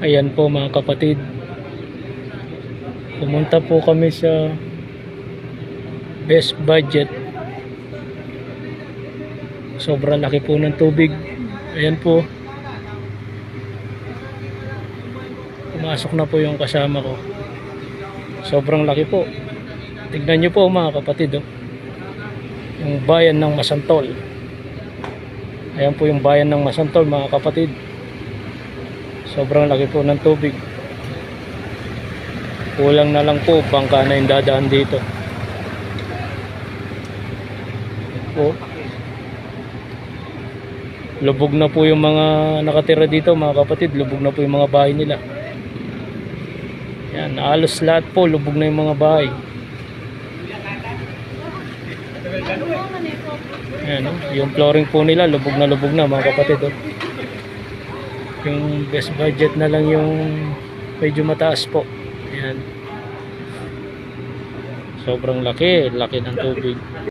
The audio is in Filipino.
Ayan po mga kapatid. Pumunta po kami sa best budget. Sobrang laki po ng tubig. Ayan po. Pumasok na po yung kasama ko. Sobrang laki po. Tignan nyo po mga kapatid. Oh. Yung bayan ng Masantol. Ayan po yung bayan ng Masantol mga kapatid. Sobrang laki po ng tubig. Kulang na lang po bangka na yung dadaan dito. Po. Lubog na po yung mga nakatira dito mga kapatid. Lubog na po yung mga bahay nila. Yan, halos lahat po lubog na yung mga bahay. Ayan, oh, yung flooring po nila lubog na lubog na mga kapatid. Oh. Yung best budget na lang yung medyo mataas po. Ayan. Sobrang laki, laki ng tubig.